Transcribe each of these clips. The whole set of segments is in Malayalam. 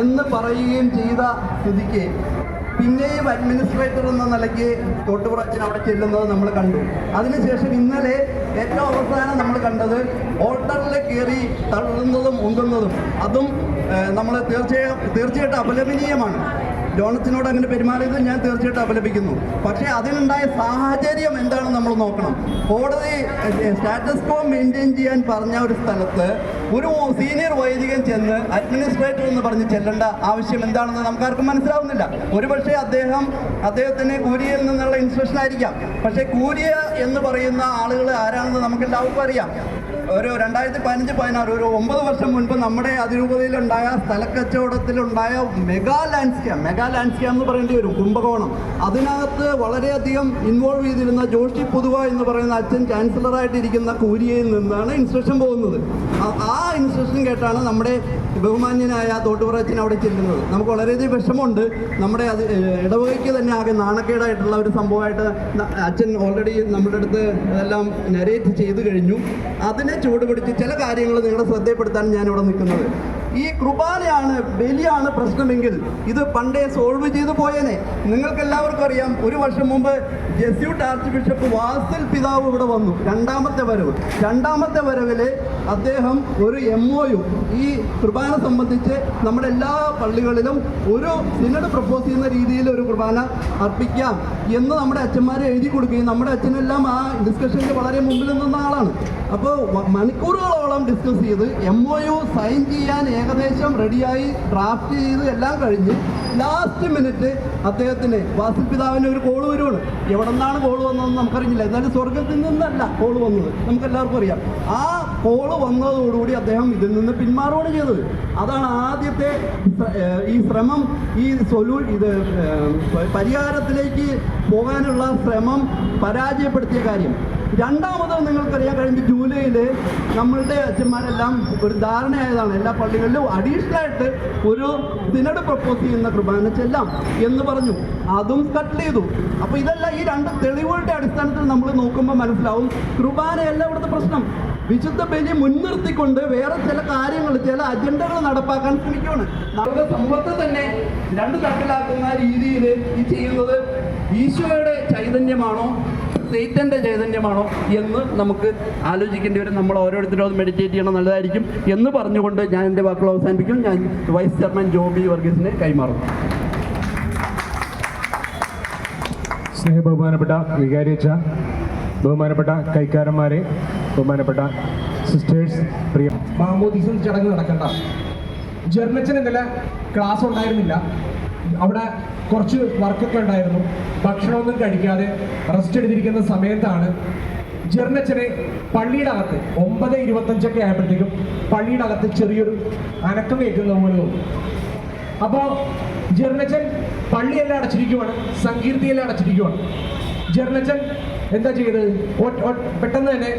എന്ന് പറയുകയും ചെയ്ത സ്ഥിതിക്ക് പിന്നെയും അഡ്മിനിസ്ട്രേറ്റർ എന്ന നിലയ്ക്ക് തോട്ടുപുറച്ചൻ അവിടെ ചെല്ലുന്നത് നമ്മൾ കണ്ടു. അതിനുശേഷം ഇന്നലെ ഏറ്റവും അവസാനം നമ്മൾ കണ്ടത് ഓട്ടറിൽ കയറി തള്ളുന്നതും ഉന്തുന്നതും. അതും നമ്മൾ തീർച്ചയായും തീർച്ചയായിട്ടും അപലപനീയമാണ്. ജോണത്തിനോട് അങ്ങനെ പെരുമാറിയത് ഞാൻ തീർച്ചയായിട്ടും അപലപിക്കുന്നു. പക്ഷേ അതിനുണ്ടായ സാഹചര്യം എന്താണെന്ന് നമ്മൾ നോക്കണം. കോടതി സ്റ്റാറ്റസ് കോ മെയിന്റെയിൻ ചെയ്യാൻ പറഞ്ഞ ഒരു സ്ഥലത്ത് ഒരു സീനിയർ വൈദികൻ ചെന്ന് അഡ്മിനിസ്ട്രേറ്റർ എന്ന് പറഞ്ഞ് ചെല്ലേണ്ട ആവശ്യം എന്താണെന്ന് നമുക്കാർക്കും മനസ്സിലാവുന്നില്ല. ഒരുപക്ഷെ അദ്ദേഹം അദ്ദേഹത്തിന് കൂരിയയിൽ നിന്നുള്ള ഇൻസ്ട്രക്ഷൻ ആയിരിക്കാം. പക്ഷേ കൂരിയ എന്ന് പറയുന്ന ആളുകൾ ആരാണെന്ന് നമുക്ക് എല്ലാവർക്കും അറിയാം. ഒരു രണ്ടായിരത്തി പതിനഞ്ച് പതിനാറ് ഒരു ഒമ്പത് വർഷം മുൻപ് നമ്മുടെ അതിരൂപതയിലുണ്ടായ സ്ഥലക്കച്ചവടത്തിലുണ്ടായ mega land land scam mega land land scam എന്ന് പറയേണ്ടി വരും കുംഭകോണം. അതിനകത്ത് വളരെയധികം ഇൻവോൾവ് ചെയ്തിരുന്ന ജോഷി പുതുവ എന്ന് പറയുന്ന അച്ഛൻ ചാൻസലറായിട്ടിരിക്കുന്ന കൂരിയയിൽ നിന്നാണ് ഇൻസ്ട്രക്ഷൻ പോകുന്നത്. ആ- ഇൻസ്ട്രക്ഷൻ കേട്ടാണ് നമ്മുടെ ബഹുമാന്യനായ തോട്ടുപുറച്ചൻ അവിടെ ചെല്ലുന്നത്. നമുക്ക് വളരെയധികം വിഷമമുണ്ട്. നമ്മുടെ അത് ഇടവകയ്ക്ക് തന്നെ ആകെ നാണക്കേടായിട്ടുള്ള ഒരു സംഭവമായിട്ട് അച്ഛൻ ഓൾറെഡി നമ്മുടെ അടുത്ത് ഇതെല്ലാം നരേറ്റ് ചെയ്തു കഴിഞ്ഞു. അതിനെ ചൂടുപിടിച്ച് ചില കാര്യങ്ങൾ നിങ്ങളുടെ ശ്രദ്ധയപ്പെടുത്താൻ ഞാനിവിടെ നിൽക്കുന്നത്. ഈ കുർബാനയാണ് ബലിയാണ് പ്രശ്നമെങ്കിൽ ഇത് പണ്ടേ സോൾവ് ചെയ്തു പോയേനെ. നിങ്ങൾക്ക് എല്ലാവർക്കും അറിയാം ഒരു വർഷം മുമ്പ് ജെസ്യൂട്ട് ആർച്ച് ബിഷപ്പ് വാസൽ പിതാവ് ഇവിടെ വന്നു. രണ്ടാമത്തെ വരവ്. രണ്ടാമത്തെ വരവിൽ അദ്ദേഹം ഒരു എം ഒയും ഈ കുർബാന സംബന്ധിച്ച് നമ്മുടെ എല്ലാ പള്ളികളിലും ഒരു സിനഡ് പ്രപ്പോസ് ചെയ്യുന്ന രീതിയിൽ ഒരു കുർബാന അർപ്പിക്കാം എന്ന് നമ്മുടെ അച്ഛന്മാരെ എഴുതി കൊടുക്കുകയും നമ്മുടെ അച്ഛനെല്ലാം ആ ഡിസ്കഷനിൽ വളരെ മുമ്പിൽ നിന്ന ആളാണ്. അപ്പോൾ മണിക്കൂറുകളോളം ഡിസ്കസ് ചെയ്ത് എം ഒ യു സൈൻ ചെയ്യാൻ ഏകദേശം റെഡിയായി ഡ്രാഫ്റ്റ് ചെയ്ത് എല്ലാം കഴിഞ്ഞ് ലാസ്റ്റ് മിനിറ്റ് അദ്ദേഹത്തിന് വാസിൽ പിതാവിന് ഒരു കോൾ വരുവാണ്. എവിടെ നിന്നാണ് കോൾ വന്നതെന്ന് നമുക്കറിയില്ല. എന്നാലും സ്വർഗത്തിൽ നിന്നല്ല കോൾ വന്നത്. നമുക്ക് എല്ലാവർക്കും അറിയാം. ആ കോൾ വന്നതോടുകൂടി അദ്ദേഹം ഇതിൽ നിന്ന് പിന്മാറുകയാണ് ചെയ്തത്. അതാണ് ആദ്യത്തെ ഈ ശ്രമം ഈ സൊല്യൂ ഇത് പരിഹാരത്തിലേക്ക് പോകാനുള്ള ശ്രമം പരാജയപ്പെടുത്തിയ കാര്യം. രണ്ടാമത് നിങ്ങൾക്കറിയാൻ കഴിഞ്ഞ ജൂലൈയിൽ നമ്മളുടെ അച്ഛന്മാരെല്ലാം ഒരു ധാരണയായതാണ് എല്ലാ പള്ളികളിലും അഡീഷണൽ ആയിട്ട് ഒരു ദിനട് പ്രപ്പോസ് ചെയ്യുന്ന കുർബാന ചെല്ലാം എന്ന് പറഞ്ഞു. അതും കട്ട് ചെയ്തു. അപ്പോൾ ഇതെല്ലാം ഈ രണ്ട് തെളിവുകളുടെ അടിസ്ഥാനത്തിൽ നമ്മൾ നോക്കുമ്പോൾ മനസ്സിലാവും കുർബാനയല്ല ഇവിടുത്തെ പ്രശ്നം. വിശുദ്ധ ബലി മുൻനിർത്തിക്കൊണ്ട് വേറെ ചില കാര്യങ്ങൾ ചില അജണ്ടകൾ നടപ്പാക്കാൻ ശ്രമിക്കുകയാണ്. നമ്മുടെ സമൂഹത്തെ തന്നെ രണ്ട് തട്ടിലാക്കുന്ന രീതിയിൽ ഈ ചെയ്യുന്നത് ഈശോയുടെ ചൈതന്യമാണോ? സേറ്റന്റെ ചൈതന്യമാണോ എന്ന് നമുക്ക് ആലോചിക്കേണ്ടി വരും. നമ്മൾ ഓരോരുത്തരും അത് മെഡിറ്റേറ്റ് ചെയ്യണം നല്ലതായിരിക്കും എന്ന് പറഞ്ഞുകൊണ്ട് ഞാൻ എന്റെ വാക്കുകൾ അവസാനിപ്പിക്കും. ഞാൻ വൈസ് ചെയർമാൻ ജോബി വർഗീസിനെ കൈമാറുന്നു. സ്നേഹ ബഹുമാനപ്പെട്ട വികാരിച്ച ബഹുമാനപ്പെട്ട കൈക്കാരന്മാരെ ബഹുമാനപ്പെട്ട സിസ്റ്റേഴ്സ് പ്രിയ മാമോദീസും ചടങ്ങ് നടക്കണ്ട. ജർമ്മച്ചൻ ഇന്നലെ ക്ലാസ് ഉണ്ടായിരുന്നില്ല. അവിടെ കുറച്ച് വർക്കൊക്കെ ഉണ്ടായിരുന്നു. ഭക്ഷണമൊന്നും കഴിക്കാതെ റെസ്റ്റ് എടുത്തിരിക്കുന്ന സമയത്താണ് ജെർണച്ചനെ പള്ളിയുടെ അകത്ത് ഒമ്പത് ഇരുപത്തഞ്ചൊക്കെ ആയപ്പോഴത്തേക്കും പള്ളിയുടെ അകത്ത് ചെറിയൊരു അനക്കം കേൾക്കുന്ന പോലെ തോന്നി. അപ്പോൾ ജെർണച്ചൻ പള്ളിയെല്ലാം അടച്ചിരിക്കുവാണ് സങ്കീർത്തിയെല്ലാം അടച്ചിരിക്കുവാണ്. ജെർണച്ചൻ എന്താ ചെയ്തത്? പെട്ടെന്ന് തന്നെ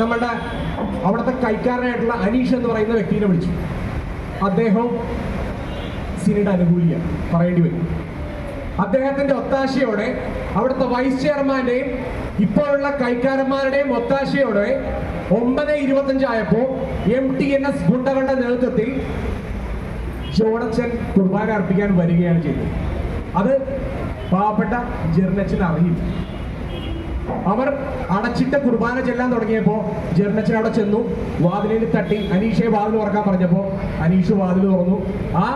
നമ്മളുടെ അവിടുത്തെ കൈക്കാരനായിട്ടുള്ള അനീഷ് എന്ന് പറയുന്ന വ്യക്തിനെ വിളിച്ചു. അദ്ദേഹവും സിനിയുടെ അനുകൂലിയ പറയേണ്ടി വരും. അദ്ദേഹത്തിന്റെ ഒത്താശയോടെ അവിടുത്തെ വൈസ് ചെയർമാന്റെയും ഇപ്പോഴുള്ള കൈക്കാരന്മാരുടെയും ഒത്താശയോടെ ഒമ്പത് ഇരുപത്തഞ്ചായപ്പോ എം ടി എൻ എസ് ഗുണ്ടകളുടെ നേതൃത്വത്തിൽ ജോണച്ചൻ കുർബാന അർപ്പിക്കാൻ വരികയാണ് ചെയ്തത്. അത് പാവപ്പെട്ട ജെർണച്ചൻ അറിയില്ല. അവർ അടച്ചിട്ട കുർബാന ചെല്ലാൻ തുടങ്ങിയപ്പോൾ ജെർണച്ചൻ അവിടെ ചെന്നു. വാതിലിൽ തട്ടി അനീഷയെ വാതിൽ തുറക്കാൻ പറഞ്ഞപ്പോൾ അനീഷ് വാതിൽ തുറന്നു. ആ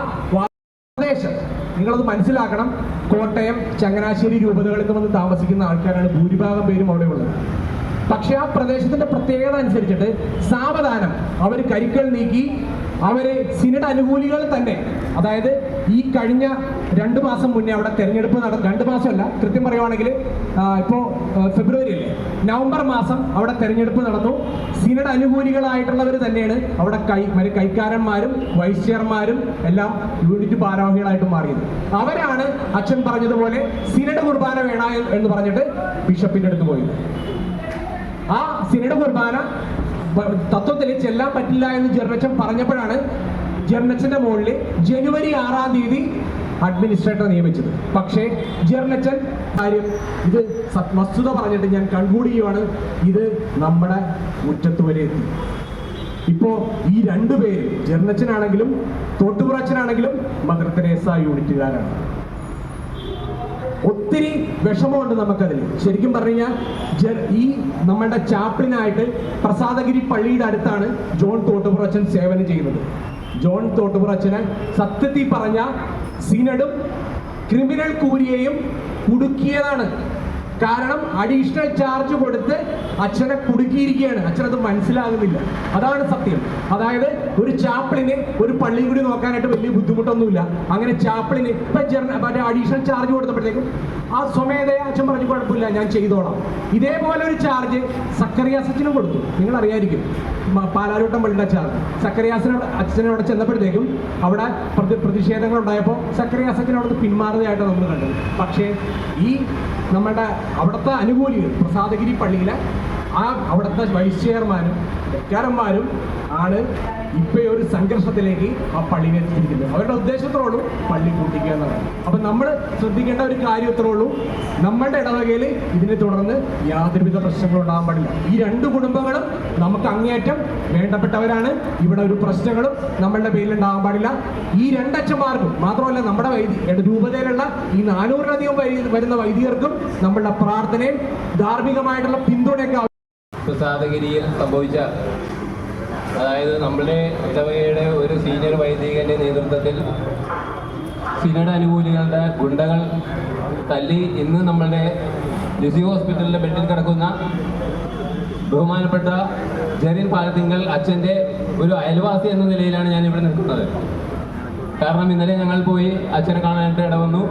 നിങ്ങളത് മനസ്സിലാക്കണം. കോട്ടയം ചങ്ങനാശ്ശേരി രൂപതകളിൽ വന്ന് താമസിക്കുന്ന ആൾക്കാരാണ് ഭൂരിഭാഗം പേരും അവിടെയുള്ളത് പക്ഷെ ആ പ്രദേശത്തിന്റെ പ്രത്യേകത അനുസരിച്ചിട്ട് സാവധാനം. അവർ കരിക്കൽ നീക്കി അവരെ സിനഡ് അനുകൂലികൾ തന്നെ. അതായത് ഈ കഴിഞ്ഞ രണ്ട് മാസം മുന്നേ അവിടെ തെരഞ്ഞെടുപ്പ് നട രണ്ട് മാസമല്ല കൃത്യം പറയുവാണെങ്കിൽ ഇപ്പോൾ ഫെബ്രുവരി അല്ലേ നവംബർ മാസം അവിടെ തെരഞ്ഞെടുപ്പ് നടന്നു. സിനഡ് അനുകൂലികളായിട്ടുള്ളവർ തന്നെയാണ് അവിടെ കൈ മറ്റേ കൈക്കാരന്മാരും വൈസ് ചെയർമാരും എല്ലാം യൂണിറ്റ് ഭാരവാഹികളായിട്ട് മാറിയത്. അവരാണ് അച്ഛൻ പറഞ്ഞതുപോലെ സിനഡ് കുർബാന വേണ എന്ന് പറഞ്ഞിട്ട് ബിഷപ്പിന്റെ അടുത്ത് പോയത്. ആ സിനഡ് കുർബാന തത്വത്തിൽ ചെല്ലാൻ പറ്റില്ല എന്ന് ജെർണച്ചൻ പറഞ്ഞപ്പോഴാണ് ജെർണച്ചന്റെ മുകളിൽ ജനുവരി ആറാം തീയതി അഡ്മിനിസ്ട്രേറ്റർ നിയമിച്ചത്. പക്ഷേ ജെർണച്ചൻ കാര്യം ഇത് വസ്തുത പറഞ്ഞിട്ട് ഞാൻ കൺക്ലൂഡ് ചെയ്യുവാണ്. ഇത് നമ്മുടെ മുറ്റത്ത് വരെ എത്തി. ഇപ്പോ ഈ രണ്ടുപേരും ജെർണച്ചനാണെങ്കിലും തോട്ടുപുറച്ചനാണെങ്കിലും മദർ തെരേസ യൂണിറ്റുകാരാണ്. ഒത്തിരി വിഷമമുണ്ട് നമുക്കതിൽ. ശരിക്കും പറഞ്ഞു കഴിഞ്ഞാൽ ഈ നമ്മളുടെ ചാപ്ലിനായിട്ട് പ്രസാദഗിരി പള്ളിയുടെ അടുത്താണ് ജോൺ തോട്ടുപുറച്ചൻ സേവനം ചെയ്യുന്നത്. ജോൺ തോട്ടുപുറച്ചന് സത്യത്തിൽ പറഞ്ഞ സിനഡും ക്രിമിനൽ കൂരിയെയും കുടുക്കിയതാണ്. കാരണം അഡീഷണൽ ചാർജ് കൊടുത്ത് അച്ഛനെ കുടുക്കിയിരിക്കുകയാണ്. അച്ഛനത് മനസ്സിലാകുന്നില്ല. അതാണ് സത്യം. അതായത് ഒരു ചാപ്പിളിന് ഒരു പള്ളി കൂടി നോക്കാനായിട്ട് വലിയ ബുദ്ധിമുട്ടൊന്നുമില്ല. അങ്ങനെ ചാപ്പിളിന് ഇപ്പൊ അഡീഷണൽ ചാർജ് കൊടുത്തപ്പോഴത്തേക്കും ആ സ്വമേധയ അച്ഛൻ പറഞ്ഞു കുഴപ്പമില്ല ഞാൻ ചെയ്തോളാം. ഇതേപോലെ ഒരു ചാർജ് സക്കറിയാസച്ചിനും കൊടുത്തു. നിങ്ങൾ അറിയായിരിക്കും പാലാരൂട്ടം പള്ളിയുടെ ചാർജ് സക്കറിയാസിനോട് അച്ഛനോട് ചെന്നപ്പോഴത്തേക്കും അവിടെ പ്രതി പ്രതിഷേധങ്ങൾ ഉണ്ടായപ്പോൾ സക്കറിയാസച്ചിനോട് അവിടെ പിന്മാറുന്നതായിട്ട് നമ്മൾ കണ്ടത്. പക്ഷേ ഈ നമ്മുടെ അവിടുത്തെ അനുകൂലികൾ പ്രസാദഗിരി പള്ളിയിലെ ആ അവിടുത്തെ വൈസ് ചെയർമാനും വെക്കാരന്മാരും ആണ് ഇപ്പൊ ഒരു സംഘർഷത്തിലേക്ക് ആ പള്ളിനെ എത്തിയിരിക്കുന്നത് അവരുടെ ഉദ്ദേശത്തോടും പള്ളി കൂട്ടിക്കുക എന്നതാണ് അപ്പൊ നമ്മൾ ശ്രദ്ധിക്കേണ്ട ഒരു കാര്യം ഇത്രേ ഉള്ളൂ. നമ്മളുടെ ഇടവകയിൽ ഇതിനെ തുടർന്ന് യാതൊരുവിധ പ്രശ്നങ്ങളും ഉണ്ടാകാൻ പാടില്ല. ഈ രണ്ട് കുടുംബങ്ങളും നമുക്ക് അങ്ങേയറ്റം വേണ്ടപ്പെട്ടവരാണ്. ഇവിടെ ഒരു പ്രശ്നങ്ങളും നമ്മളുടെ പേരിൽ ഉണ്ടാകാൻ പാടില്ല. ഈ രണ്ടച്ഛന്മാർക്കും മാത്രമല്ല നമ്മുടെ വൈദ്യ രൂപതയിലുള്ള ഈ നാനൂറിലധികം വരുന്ന വൈദികർക്കും നമ്മളുടെ പ്രാർത്ഥനയും ധാർമ്മികമായിട്ടുള്ള പിന്തുണയൊക്കെ പ്രസാദഗിരിയിൽ സംഭവിച്ച അതായത് നമ്മുടെ ഇടവകയുടെ ഒരു സീനിയർ വൈദികന്റെ നേതൃത്വത്തിൽ സിനഡ് അനുകൂലികളുടെ ഗുണ്ടകൾ തല്ലി ഇന്ന് നമ്മളുടെ ലിസി ഹോസ്പിറ്റലിലെ ബെഡിൽ കിടക്കുന്ന ബഹുമാനപ്പെട്ട ജെറിൻ പാലത്തിങ്കൽ അച്ഛന്റെ ഒരു അയൽവാസി എന്ന നിലയിലാണ് ഞാൻ ഇവിടെ നിൽക്കുന്നത്. കാരണം ഇന്നലെ ഞങ്ങൾ പോയി അച്ഛനെ കാണാനായിട്ട് ഇടവന്നു.